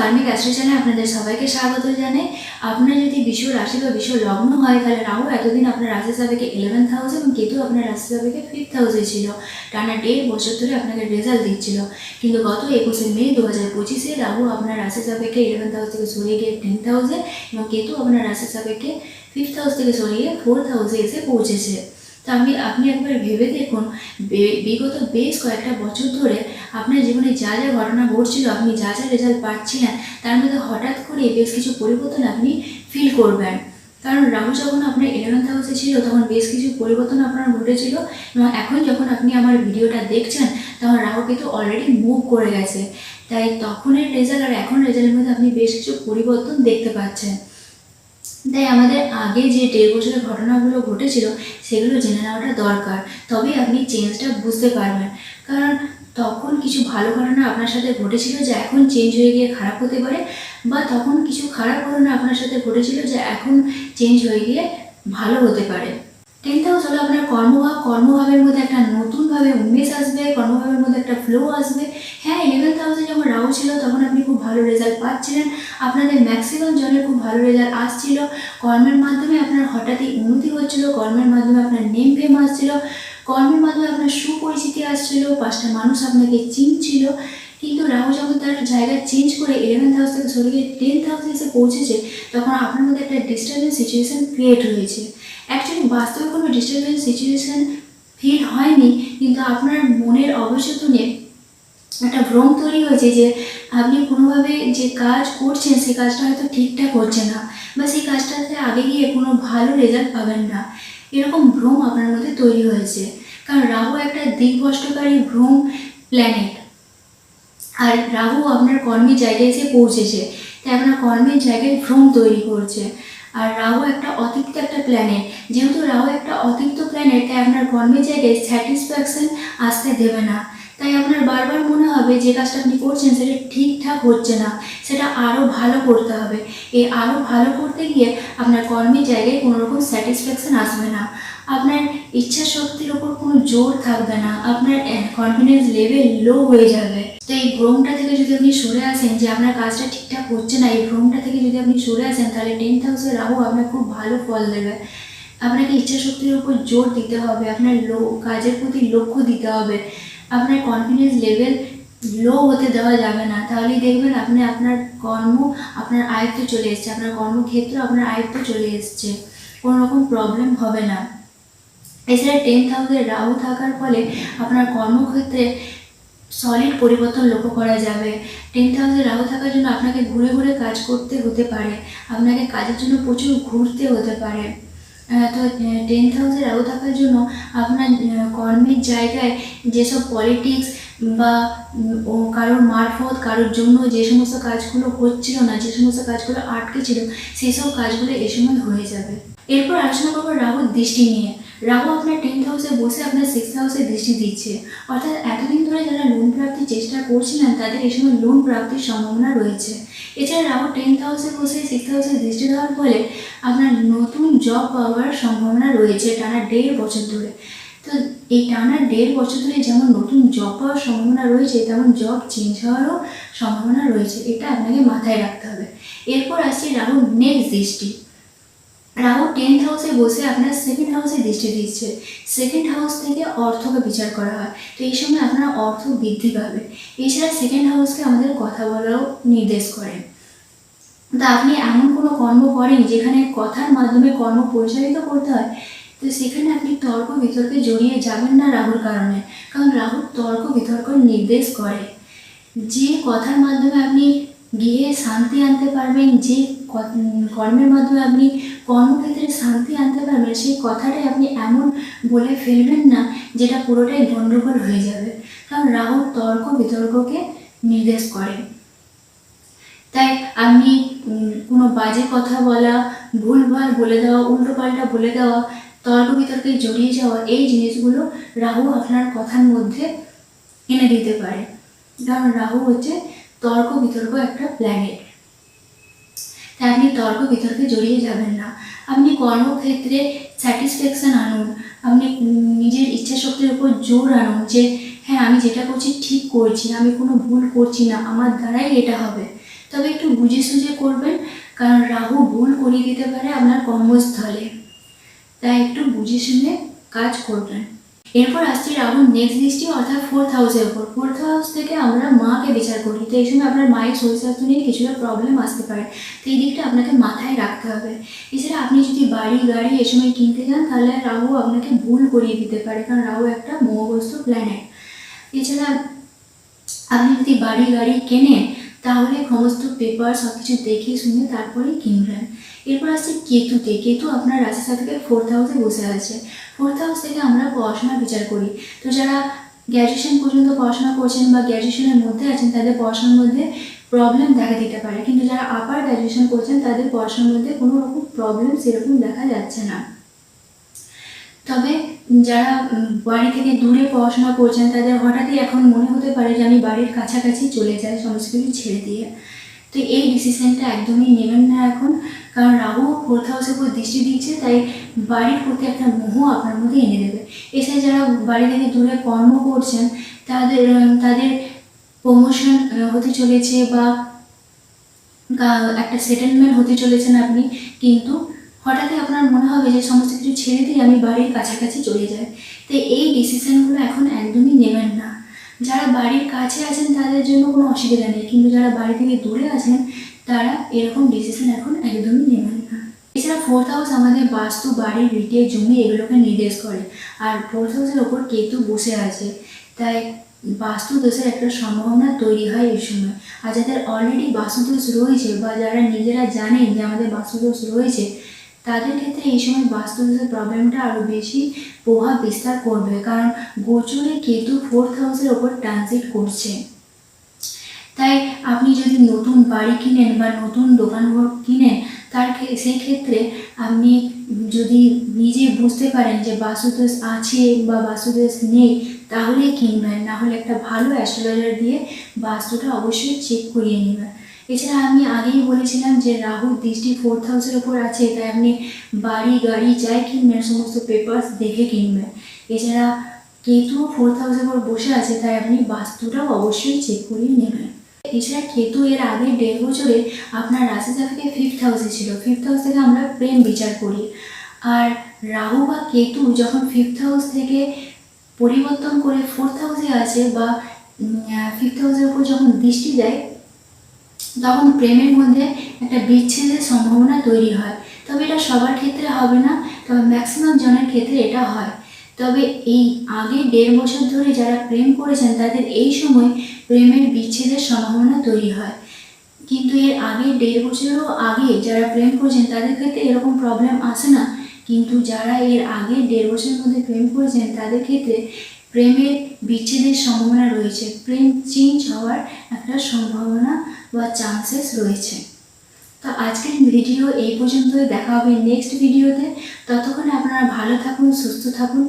কার্মিক অ্যাস্ট্রোচানে আপনাদের সবাইকে স্বাগত জানাই। আপনার যদি বিশ্ব রাশি বা বিশ্ব লগ্ন হয়, তাহলে রাহু এতদিন আপনার রাশি সাবেকে ইলেভেন্থ হাউসে এবং কেতু আপনার রাশি সাবেকে ফিফথ হাউসে ছিল। টানা দেড় বছর ধরে আপনাকে রেজাল্ট দিচ্ছিল। কিন্তু গত একুশে মে দু হাজার পঁচিশে রাহু আপনার রাশি সাবেকে ইলেভেন্থ হাউস থেকে সরিয়ে গিয়ে টেন্থ হাউসে এবং কেতু আপনার রাশি সাবেকে ফিফথ হাউস থেকে সরিয়ে ফোর্থ হাউসে এসে পৌঁছেছে। তা আমি আপনি একবার ভেবে দেখুন বিগত বেশ কয়েকটা বছর ধরে আপনার জীবনে যা যা ঘটনা ঘটছিল, আপনি যা যা রেজাল্ট পাচ্ছিলেন, তার মধ্যে হঠাৎ করে বেশ কিছু পরিবর্তন আপনি ফিল করবেন। কারণ রাহু যখন আপনার ইলেভেন্থ হাউসে ছিল, তখন বেশ কিছু পরিবর্তন আপনার ঘটেছিল এবং এখন যখন আপনি আমার ভিডিওটা দেখছেন, তখন রাহু কিন্তু অলরেডি মুভ করে গেছে। তাই তখনের রেজাল্ট আর এখন রেজাল্টের মধ্যে আপনি বেশ কিছু পরিবর্তন দেখতে পাচ্ছেন। তাই আমাদের আগে যে দেড় বছরের ঘটনাগুলো ঘটেছিল, সেগুলো জেনে নেওয়াটা দরকার। তবেই আপনি চেঞ্জটা বুঝতে পারবেন। কারণ তখন কিছু ভালো ঘটনা আপনার সাথে ঘটেছিল যা এখন চেঞ্জ হয়ে গিয়ে খারাপ হতে পারে, বা তখন কিছু খারাপ ঘটনা আপনার সাথে ঘটেছিল যা এখন চেঞ্জ হয়ে গিয়ে ভালো হতে পারে। টেন্থ হাউস হলো আপনার কর্মভাব কর্মভাবের মধ্যে একটা নতুনভাবে উন্মেষ আসবে কর্মভাবের মধ্যে একটা ফ্লো আসবে। হ্যাঁ ইলেভেন্থ হাউসে যখন রাহু ছিল, তখন আপনি খুব ভালো রেজাল্ট পাচ্ছিলেন। আপনাদের ম্যাক্সিমাম জনের খুব ভালো রেজাল্ট আসছিল। কর্মের মাধ্যমে আপনার হঠাৎই উন্নতি হচ্ছিল, কর্মের মাধ্যমে আপনার নেম ফেম আসছিল। কর্মের মাধ্যমে আপনার সুপরিচিতি আসছিল, পাঁচটা মানুষ আপনাকে চিনছিল। কিন্তু রাহু যখন তার জায়গা চেঞ্জ করে ইলেভেন্থ হাউস থেকে সরে গিয়ে টেন্থ হাউসে এসে পৌঁছেছে, তখন আপনার মধ্যে একটা ডিস্টার্বেন্স সিচুয়েশন ক্রিয়েট হয়েছে। বাস্তবে কোনো ডিস্টার্বেন্স সিচুয়েশান ফিল হয়নি, কিন্তু আপনার মনের অবচেতনে একটা ভ্রম তৈরি হয়েছে যে আপনি কোনোভাবে যে কাজ করছেন, সেই কাজটা হয়তো ঠিকঠাক হচ্ছে না বা সেই কাজটাতে আগে গিয়ে কোনো ভালো রেজাল্ট পাবেন না। এরকম ভ্রম আপনার মধ্যে তৈরি হয়েছে। কারণ রাহু একটা দিকভ্রষ্টকারী ভ্রম প্ল্যানেট আর রাহু আপনার কর্মের জায়গায় এসে পৌঁছেছে। তাই আপনার কর্মের জায়গায় ভ্রম তৈরি করছে। আর রাহু একটা অতিরিক্ত একটা প্ল্যানেট যেহেতু রাহু একটা অতিরিক্ত প্ল্যানেট তাই আপনার কর্মের জায়গায় স্যাটিসফ্যাকশন আসতে দেবে না। তাই আপনার বারবার মনে হবে যে কাজটা আপনি করছেন, সেটা ঠিকঠাক হচ্ছে না। সেটা আরও ভালো করতে হবে। এই আরও ভালো করতে গিয়ে আপনার কর্মের জায়গায় কোনো রকম স্যাটিসফ্যাকশন আসবে না। আপনার ইচ্ছা শক্তির ওপর কোনো জোর থাকবে না। আপনার কনফিডেন্স লেভেল লো হয়ে যাবে। তো এই ভ্রমটা থেকে যদি আপনি সরে আসেন যে আপনার কাজটা ঠিকঠাক হচ্ছে না, এই ভ্রমটা থেকে যদি আপনি সরে আসেন, তাহলে টেন্থ হাউসে রাহু আপনার খুব ভালো ফল দেবে। আপনাকে ইচ্ছা শক্তির উপর জোর দিতে হবে, আপনার লো, কাজের প্রতি লক্ষ্য দিতে হবে, আপনার কনফিডেন্স লেভেল লো হতে দেওয়া যাবে না। তাহলেই দেখবেন আপনি আপনার কর্ম, আপনার আয়ত্তে চলে এসছে, আপনার কর্মক্ষেত্র আপনার আয়ত্তে চলে এসছে কোনো রকম প্রবলেম হবে না। এছাড়া টেন্থ হাউসে রাহু থাকার ফলে আপনার কর্মক্ষেত্রে সলিড পরিবর্তন লক্ষ্য করা যাবে। টেন হাউসে রাহু থাকার জন্য আপনাকে ঘুরে ঘুরে কাজ করতে হতে পারে, আপনাকে কাজের জন্য প্রচুর ঘুরতে হতে পারে। তো টেন্থ হাউসে রাহু থাকার জন্য আপনার কর্মের জায়গায় যেসব পলিটিক্স বা কারোর মারফত, কারোর জন্য যে সমস্ত কাজগুলো হচ্ছিল না, যে সমস্ত কাজগুলো আটকে ছিল, সেই সব কাজগুলো এ সময় হয়ে যাবে। এরপর আলোচনা করব রাহুর দৃষ্টি নিয়ে। রাহু আপনার টেন্থ হাউসে বসে আপনার সিক্স হাউসে দৃষ্টি দিচ্ছে। অর্থাৎ এতদিন ধরে যারা লোন প্রাপ্তির চেষ্টা করছিলেন, তাদের এই সময় লোন প্রাপ্তির সম্ভাবনা রয়েছে। এছাড়া রাহু টেন্থ হাউসে বসে সিক্স হাউসে দৃষ্টি দেওয়ার ফলে আপনার নতুন জব পাওয়ার সম্ভাবনা রয়েছে টানা দেড় বছর ধরে। তো এই টানা দেড় বছর ধরে যেমন নতুন জব পাওয়ার সম্ভাবনা রয়েছে, তেমন জব চেঞ্জ হওয়ারও সম্ভাবনা রয়েছে। এটা আপনাকে মাথায় রাখতে হবে। এরপর আসছে রাহু নেক্সট দৃষ্টি। রাহু টেন্থ হাউসে বসে আপনার সেকেন্ড হাউসে দৃষ্টি দিচ্ছে। সেকেন্ড হাউস থেকে অর্থকে বিচার করা হয়। তো এই সময় আপনার অর্থ বৃদ্ধি পাবে। এছাড়া সেকেন্ড হাউসকে আমাদের কথা বলারও নির্দেশ করে তা আপনি এমন কোনো কর্ম করেন যেখানে কথার মাধ্যমে কর্ম পরিচালিত করতে হয়। তো সেখানে আপনি তর্ক বিতর্কে জড়িয়ে যাবেন না রাহুর কারণে। কারণ রাহুর তর্ক বিতর্ক নির্দেশ করে। যে কথার মাধ্যমে আপনি গিয়ে শান্তি আনতে পারবেন, যে কর্মের মাধ্যমে আপনি কর্মক্ষেত্রে শান্তি আনতে পারবেন, সেই কথাটাই আপনি এমন বলে ফেলবেন না যেটা পুরোটাই গণ্ডগোল হয়ে যাবে। কারণ রাহুর তর্ক বিতর্ককে নির্দেশ করে। তাই উম, কোনো বাজে কথা বলা ভুলভাল বলে দেওয়া উল্টোপাল্টা বলে দেওয়া তর্ক বিতর্কে জড়িয়ে যাওয়া এই জিনিসগুলো রাহু আপনার কথার মধ্যে এনে দিতে পারে। কারণ রাহু হচ্ছে তর্ক বিতর্ক একটা প্ল্যানেট তাই আপনি তর্ক বিতর্কে জড়িয়ে যাবেন না। আপনি কর্মক্ষেত্রে স্যাটিসফ্যাকশন আনুন। আপনি নিজের ইচ্ছা শক্তির উপর জোর আনুন যে হ্যাঁ আমি যেটা করছি ঠিক করছি আমি কোনো ভুল করছি না আমার দ্বারাই এটা হবে। তবে একটু বুঝে সুঝে করবেন, কারণ রাহু ভুল করিয়ে দিতে পারে আপনার কর্মস্থলে। তাই একটু বুঝে শুনে কাজ করবেন। এরপর আসছি রাহুর নেক্সট দৃষ্টি, অর্থাৎ ফোর্থ হাউসের উপর। ফোর্থ হাউস থেকে আমরা মাকে বিচার করি। তো এই সময় আপনার মায়ের শরীর স্বাস্থ্য নিয়ে কিছুটা প্রবলেম আসতে পারে। তো এই দিকটা আপনাকে মাথায় রাখতে হবে। এছাড়া আপনি যদি বাড়ি গাড়ি এ সময় কিনতে যান, তাহলে রাহু আপনাকে ভুল করিয়ে দিতে পারে, কারণ রাহু একটা মোহগ্রস্ত প্ল্যানেট এছাড়া আপনি যদি বাড়ি গাড়ি কেনেন তাহলে সমস্ত পেপার সব কিছু দেখে শুনে তারপরেই কিনবেন। এরপর আসছে কেতুতে। কেতু আপনার রাশি সাপেক্ষে ফোর্থ হাউসে বসে আছে। ফোর্থ হাউস থেকে আমরা পড়াশোনা বিচার করি। তো যারা গ্র্যাজুয়েশন পর্যন্ত পড়াশোনা করছেন বা গ্র্যাজুয়েশনের মধ্যে আছেন, তাদের পড়াশোনার মধ্যে প্রবলেম দেখা দিতে পারে। কিন্তু যারা আপার গ্র্যাজুয়েশন করছেন, তাদের পড়াশোনার মধ্যে কোনো রকম প্রবলেম সেরকম দেখা যাচ্ছে না। তবে যারা বাড়ি থেকে দূরে পড়াশোনা করছেন, তাদের হঠাৎই এখন মনে হতে পারে যে আমি বাড়ির কাছাকাছি চলে যাই সমস্ত কিছু ছেড়ে দিয়ে। তো এই ডিসিশনটা একদমই নেবেন না এখন, কারণ রাহু ফোর্থ হাউসের উপর দৃষ্টি দিচ্ছে তাই বাড়ির প্রতি একটা মোহ আপনার মধ্যে এনে দেবে। এছাড়া যারা বাড়ি থেকে দূরে কর্ম করছেন, তাদের তাদের প্রমোশন হতে চলেছে বা একটা সেটেলমেন্ট হতে চলেছেন আপনি, কিন্তু হঠাৎই আপনার মনে হবে যে সমস্ত কিছু ছেড়ে দিয়ে আমি বাড়ির কাছাকাছি চলে যাই। তো এই ডিসিশানগুলো এখন একদমই নেবেন না। যারা বাড়ির কাছে আছেন, তাদের জন্য কোনো অসুবিধা নেই। কিন্তু যারা বাড়ি থেকে দূরে আছেন, তারা এরকম ডিসিশন এখন একদমই নেবেন না। এছাড়া ফোর্থ হাউস আমাদের বাস্তু, বাড়ি ভিটে জমি, এগুলোকে নির্দেশ করে। আর ফোর্থ হাউসের ওপর কেতু বসে আছে। তাই বাস্তু দোষের একটা সম্ভাবনা তৈরি হয় এই সময়। আর যাদের অলরেডি বাস্তুদোষ রয়েছে, বা যারা নিজেরা জানেন যে আমাদের বাস্তুদোষ রয়েছে তাদের ক্ষেত্রে এই সময় বাস্তুদোষের প্রবলেমটা আরও বেশি প্রভাব বিস্তার করবে, কারণ গোচরে কেতু ফোর্থ হাউসের ওপর ট্রানজিট করছে। তাই আপনি যদি নতুন বাড়ি কিনেন বা নতুন দোকানঘর কিনেন, তার সেই ক্ষেত্রে আপনি যদি নিজে বুঝতে পারেন যে বাস্তুদোষ আছে বা বাস্তুদোষ নেই, তাহলে কিনবেন। না হলে একটা ভালো অ্যাস্ট্রোলজার দিয়ে বাস্তুটা অবশ্যই চেক করিয়ে নেবেন। এছাড়া আমি আগেই বলেছিলাম যে রাহুর দৃষ্টি ফোর্থ হাউসের ওপর আছে, তাই আপনি বাড়ি গাড়ি যাই কিনবেন, সমস্ত পেপার্স দেখে কিনবেন। এছাড়া কেতুও ফোর্থ হাউসের ওপর বসে আছে, তাই আপনি বাস্তুটাও অবশ্যই চেক করিয়ে নেবেন। এছাড়া কেতু এর আগে দেড় বছরে আপনার রাশি সাপেক্ষে ফিফথ হাউসে ছিল। ফিফথ হাউস থেকে আমরা প্রেম বিচার করি। আর রাহু বা কেতু যখন ফিফথ হাউস থেকে পরিবর্তন করে ফোর্থ হাউসে আছে বা ফিফথ হাউসের উপর যখন দৃষ্টি দেয় তখন প্রেমের মধ্যে একটা বিচ্ছেদের সম্ভাবনা তৈরি হয়, তবে এটা সবার ক্ষেত্রে হবে না, তবে ম্যাক্সিমাম জনের ক্ষেত্রে এটা হয়। তবে এই আগে দেড় বছর ধরে যারা প্রেম করেছেন, তাদের এই সময় প্রেমের বিচ্ছেদের সম্ভাবনা তৈরি হয়। কিন্তু এর আগে দেড় বছরও আগে যারা প্রেম করেছেন, তাদের ক্ষেত্রে এরকম প্রবলেম আসে না। কিন্তু যারা এর আগে দেড় বছরের মধ্যে প্রেম করেছেন, তাদের ক্ষেত্রে প্রেমের বিচ্ছেদের সম্ভাবনা রয়েছে। প্রেম চেঞ্জ হওয়ার একটা সম্ভাবনা বা চান্সেস রয়েছে। তো আজকের ভিডিও এই পর্যন্তই। দেখা হবে নেক্সট ভিডিওতে ততক্ষণে আপনারা ভালো থাকুন, সুস্থ থাকুন।